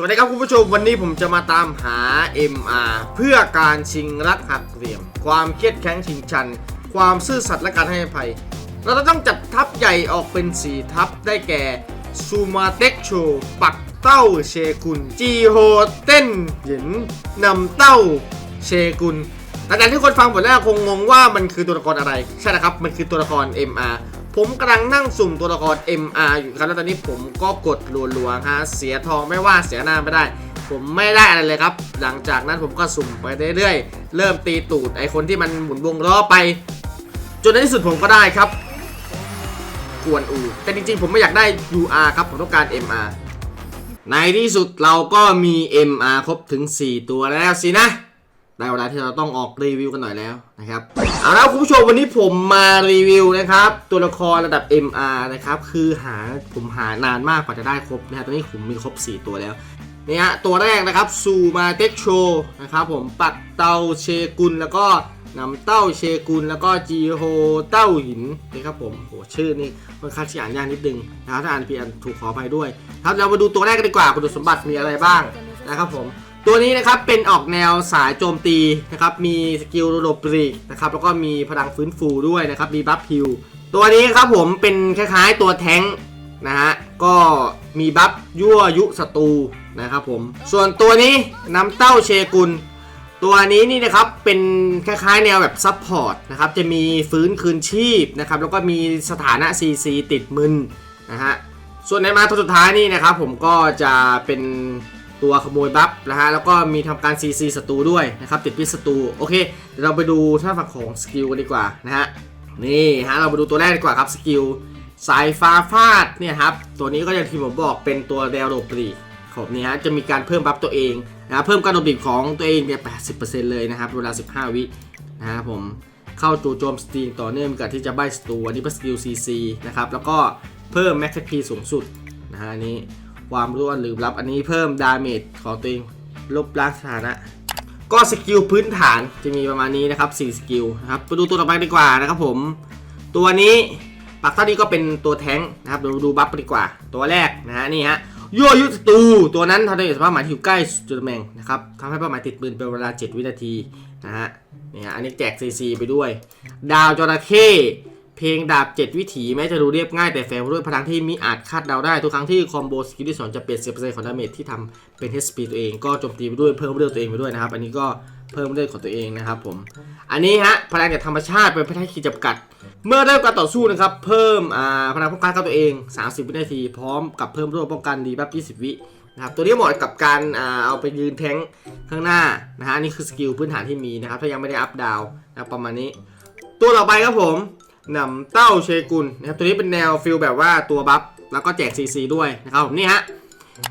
สวัสดีครับคุณผู้ชมวันนี้ผมจะมาตามหา MR เพื่อการชิงรักหักเหลี่ยม ความเครียดแค้นชิงชัน ความซื่อสัตย์และการให้อภัย เราจะต้องจัดทัพใหญ่ออกเป็น 4 ทัพได้แก่ซูมาเต็กโช ปักเต้าเชกุน จีโฮเต้นหยินนำเต้าเชกุนหลังจากที่คนฟังหมดแล้วคงงงว่ามันคือตัวละครอะไร ใช่นะครับ มันคือตัวละคร MR ผมกำลังนั่งสุ่มตัวละคร MR อยู่ครับ แล้วตอนนี้ผมก็กดรัวๆฮะเสียทองไม่ว่าเสียหน้าไม่ได้ ผมไม่ได้อะไรเลยครับ หลังจากนั้นผมก็สุ่มไปเรื่อยๆ เริ่มตีตูดไอคนที่มันหมุนวงล้อไป จนในที่สุดผมก็ได้ครับกวนอู แต่จริงๆ ผมไม่อยากได้ UR ครับ ผมต้องการ MR ในที่สุดเราก็มี MR ครบถึง 4 ตัวแล้วสินะ ได้เวลาที่เราต้องออกรีวิวกันหน่อยแล้วนะครับเอาละคุณผู้ชมวันนี้ผมมารีวิวนะครับ ตัวละครระดับ MR นะครับคือหาผมหานานมากกว่าจะได้ครบนะฮะตอนนี้ผมมีครบ 4 ตัวแล้วเนี่ยฮะตัวแรกนะครับซูมาเต็กโชนะครับผมปักเตาเชกุลแล้วก็นำเต้าเชกุลแล้วก็จีโฮเต้าหินนะครับผมโหชื่อนี่ค่อนข้างที่อ่านยากนิดนึงนะครับถ้าอ่านผิดอ่านถูกขออภัยด้วยครับเรามาดูตัวแรกกันดีกว่าคุณสมบัติมีอะไรบ้างนะครับผม ตัวนี้นะครับเป็นออกแนวสายโจมตีนะครับมีสกิลโลบรีกนะครับแล้วก็มีพลังฟื้นฟูด้วยนะครับมีบัฟฮิลตัวนี้ครับผมเป็นคล้ายๆตัวแท้งค์นะฮะก็มีบัฟยั่วยุศัตรูนะครับผมส่วนตัวนี้น้ำเต้าเชกุลตัวนี้นี่นะครับเป็นคล้ายๆแนวแบบซับพอร์ตนะครับจะมีฟื้นคืนชีพนะครับแล้วก็มีสถานะ CC ติดมึนนะฮะส่วนในมาตัวสุดท้ายนี่นะครับผมก็จะเป็น ตัวขโมยบัฟนะฮะแล้วก็มีทำการ CC ศัตรูด้วยนะครับติดพิษศัตรูโอเคเดี๋ยวเราไปดูท่าฝั่งของสกิลกันดีกว่านะฮะนี่ฮะเราไปดูตัวแรกดีกว่าครับสกิลสายฟ้าฟาดเนี่ยครับตัวนี้ก็อย่างที่ผมบอกเป็นตัวแดวโรบรีของนี่ฮะจะมีการเพิ่มบัฟตัวเองนะเพิ่มการโดดดิบของตัวเองเนี่ย80%เลยนะครับเวลา 15 วินะครับผมเข้าจู่โจมสตรีมต่อเนื่องกับที่จะใบสตูอันนี้เป็นสกิล CC นะครับแล้วก็เพิ่มแม็กซ์พีสูงสุดนะฮะนนี้ ความรู้อันลืมลับอันนี้เพิ่มดาเมจของตัวเองลบล้างสถานะ ก็สกิลพื้นฐานจะมีประมาณนี้นะครับ4สกิลนะครับไปดูตัวต่อไปดีกว่านะครับผม ตัวนี้ปักท่านี้ก็เป็นตัวแท้งนะครับเดี๋ยวดูบัฟดีกว่า ตัวแรกนะฮะนี่ฮะยั่วยุศัตรูตัวนั้นทำให้สภาพหมายที่อยู่ใกล้จุดแหน่งนะครับทำให้เป้าหมายติดปืนเป็นเวลา 7 วินาทีนะฮะนี่ฮะอันนี้แจก CC ไปด้วย ดาวจระเข้ เพลงดาบ 7 วิถีแม้จะดูเรียบง่ายแต่แฝงด้วยพลังที่มิอาจคาดเดาได้ ทุกครั้งที่คอมโบสกิลที่2จะเปลี่ยน10%ของดาเมจที่ทำเป็น HP ตัวเองก็โจมตีไปด้วยเพิ่มเลือดตัวเองไปด้วยนะครับ อันนี้ก็เพิ่มเลือดของตัวเองนะครับผม อันนี้ฮะพลังจากธรรมชาติเป็นพลังขีดจำกัด เมื่อเริ่มการต่อสู้นะครับ เพิ่มอ่าพลังป้องกันกับตัวเอง 30 วินาที พร้อมกับเพิ่มร่วมป้องกันดีบัฟ20 วินะครับตัวนี้เหมาะกับการเอาไปยืนแทงข้างหน้านะฮะนี่คือสกิลพื้นฐานที่มีนะครับถ้ายังไม่ได้อัพดาวนะประมาณนี้ ตัวต่อไปครับผม นำเต้าเชกุลนะครับตัวนี้เป็นแนวฟิลแบบว่าตัวบัฟแล้วก็แจก CC ด้วยนะครับผมนี่ฮะ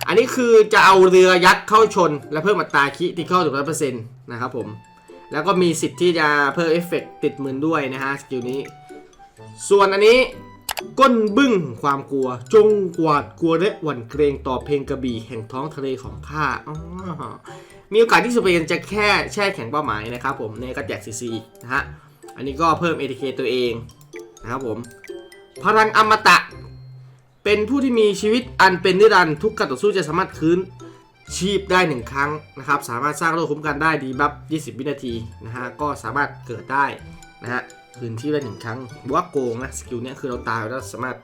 อันนี้คือจะเอาเรือยักษ์เข้าชน และเพิ่มอัตราคิที่เข้าถึงร้อยเปอร์เซ็นต์นะครับผมแล้วก็มีสิทธิ์ที่จะเพิ่มเอฟเฟกต์ติดมือด้วยนะฮะสกิลนี้ ส่วนอันนี้ก้นบึ้งความกลัว จงกวาดกลัวและหวั่นเกรงต่อเพลงกระบี่แห่งท้องทะเลของข้ามีโอกาสที่สุเปนจะแค่แช่แข็งเป้าหมายนะครับผมเนี่ยก็แจกซีซีอีกนะฮะอันนี้ก็เพิ่ม ATK ตัวเอง นะครับผม พลังอมตะ เป็นผู้ที่มีชีวิตอันเป็นนิรันดร์ทุกการต่อสู้จะสามารถคืนชีพได้หนึ่งครั้งนะครับ สามารถสร้างโลคุ้มกันได้ดีบัฟ20 วินาทีนะฮะ ก็สามารถเกิดได้นะฮะ คืนชีพได้หนึ่งครั้งว่าโกงนะ สกิลเนี้ยคือเราตายแล้วสามารถ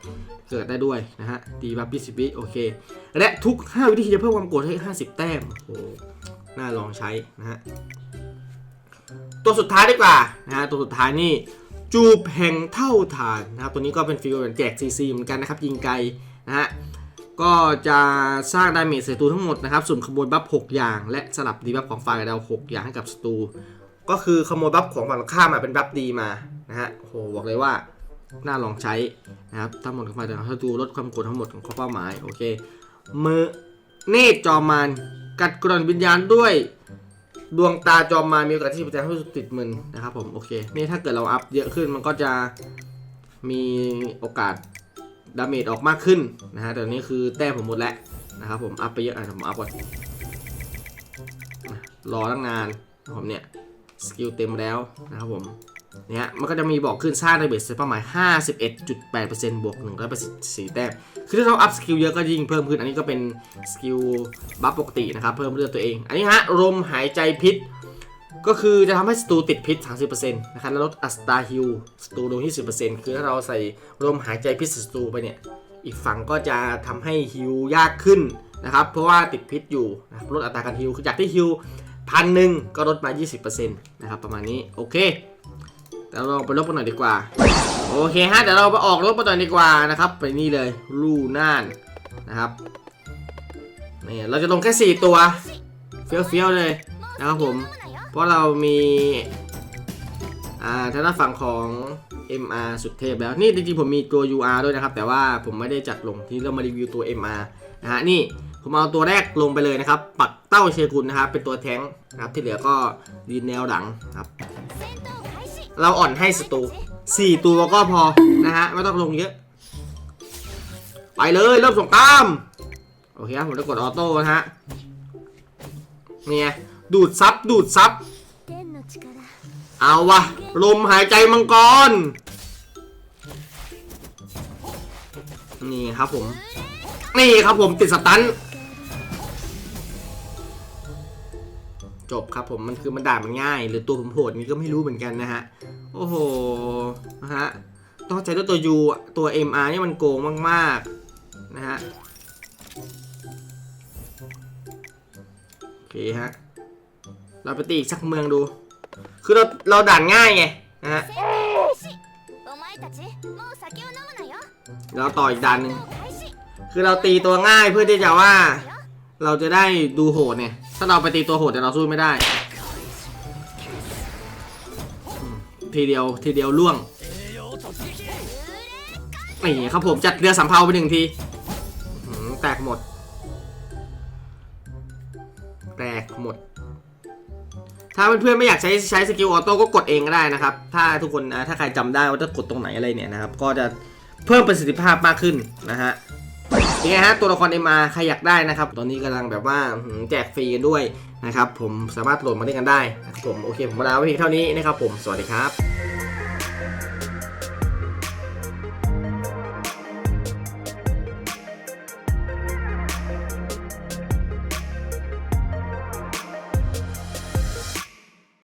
เกิดได้ด้วยนะฮะ ดีบัฟ20 วิโอเค และทุก 5 วินาทีจะเพิ่มความโกรธให้ 50 แต้ม โอ้หน่าลองใช้นะฮะ ตัวสุดท้ายดีกว่านะฮะ ตัวสุดท้ายนี่ จูบแห่งเท่าฐานนะครับตัวนี้ก็เป็นฟิลเหมือนแจก CC เหมือนกันนะครับยิงไกลนะฮะก็จะสร้างดาเมจใส่ตัวทั้งหมดนะครับส่วนขโมยบัฟ6อย่าง และสลับดีบัฟของฝ่ายเรา6อย่างให้กับศัตรูก็คือขโมยบัฟของฝั่งตรงข้ามาเป็นบัฟดีมานะฮะโหบอกเลยว่าน่าลองใช้นะครับทั้งหมดของฝ่ายเราศัตรูลดความกดทั้งหมดของข้อเป้าหมายโอเคมือเนตจอมานกัดกร่อนวิญญาณด้วย ดวงตาจอมมารมีโอกาสที่จะให้ติดมึนนะครับผมโอเคนี่ถ้าเกิดเราอัพเยอะขึ้นมันก็จะมีโอกาสดาเมจออกมากขึ้นนะฮะแต่นี้คือแต้มผมหมดแล้วนะครับผมอัพไปเยอะอะผมอัพก่อนรอตั้งนานผมเนี่ยสกิลเต็มแล้วนะครับผม เนี่ยมันก็จะมีบอกขึ้นสร้างไดเบสเป้าหมาย 51.8%บวก1 0 4แต้ม คือถ้าเราอัพสกิลเยอะก็ยิ่งเพิ่มขึ้น อันนี้ก็เป็นสกิลบัฟปกตินะครับ เพิ่มเลือดตัวเอง อันนี้ฮะลมหายใจพิษ ก็คือจะทำให้ศัตรูติดพิษ 30%นะครับ แล้วลดอัตราฮิลศัตรูลงที่10%คือถ้าเราใส่ลมหายใจพิษศัตรูไปเนี่ย อีกฝั่งก็จะทำให้ฮิลยากขึ้นนะครับ เพราะว่าติดพิษอยู่นะลดอัตราการฮิลคือจากที่ฮิลพันหนึ่งก็ลดมา 20%นะครับประมาณนี้ โอเค เดี๋ยวเราไปลบกันหน่อยดีกว่า โอเคฮะเดี๋ยวเราไปออกรบกันหน่อยดีกว่านะครับ ไปนี่เลยลู่น่านนะครับนี่เราจะลงแค่ 4 ตัว เฟี้ยวๆเลยนะครับผม เพราะเรามีอ่าทางด้านฝั่งของ MR สุดเทพแล้ว นี่จริงๆผมมีตัว UR ด้วยนะครับ แต่ว่าผมไม่ได้จัดลงที่เรามารีวิวตัว MR นะฮะนี่ผมเอาตัวแรกลงไปเลยนะครับ ปักเต้าเชกุนนะครับ เป็นตัวแท้งนะครับที่เหลือก็ดีแนวหลังครับ เราอ่อนให้สตูสี่ตัวก็พอนะฮะ ไม่ต้องลงเยอะ ไปเลยเริ่มส่งตาม โอเคครับผมจะกดออโต้นะฮะเนี่ยดูดซับดูดซับเอาวะลมหายใจมังกร นี่ครับผม นี่ครับผมติดสตัน จบครับผมมันคือมันด่ามันง่าย หรือตัวผมโหดนี่ก็ไม่รู้เหมือนกันนะฮะ โอ้โหนะฮะต้องใจด้วยตัว U ตัว MR นี่มันโกงมากๆนะฮะโอเคฮะเราไปตีอีกสักเมืองดู คือเราเราด่านง่ายไงนะฮะเราต่ออีกด่านหนึ่งคือเราตีตัวง่ายเพื่อที่จะว่า เราจะได้ดูโหดเนี่ย ถ้าเราไปตีตัวโหดแต่เราสู้ไม่ได้ ทีเดียวทีเดียวล่วงนี่ครับผมจัดเรือสำเภาไปหนึ่งทีแตกหมด แตกหมด ถ้าเพื่อนๆไม่อยากใช้ใช้สกิลออโต้ก็กดเองก็ได้นะครับ ถ้าทุกคนอ่าถ้าใครจำได้ว่าจะกดตรงไหนอะไรเนี่ยนะครับ ก็จะเพิ่มประสิทธิภาพมากขึ้นนะฮะ นี่ไงฮะตัวละครเอ็มอาใครอยากได้นะครับ ตอนนี้กำลังแบบว่าแจกฟรีกันด้วยนะครับผมสามารถโหลดมาเล่นกันได้นะครับผมโอเคผมมาลาไว้เพียงเท่านี้นะครับผมสวัสดีครับ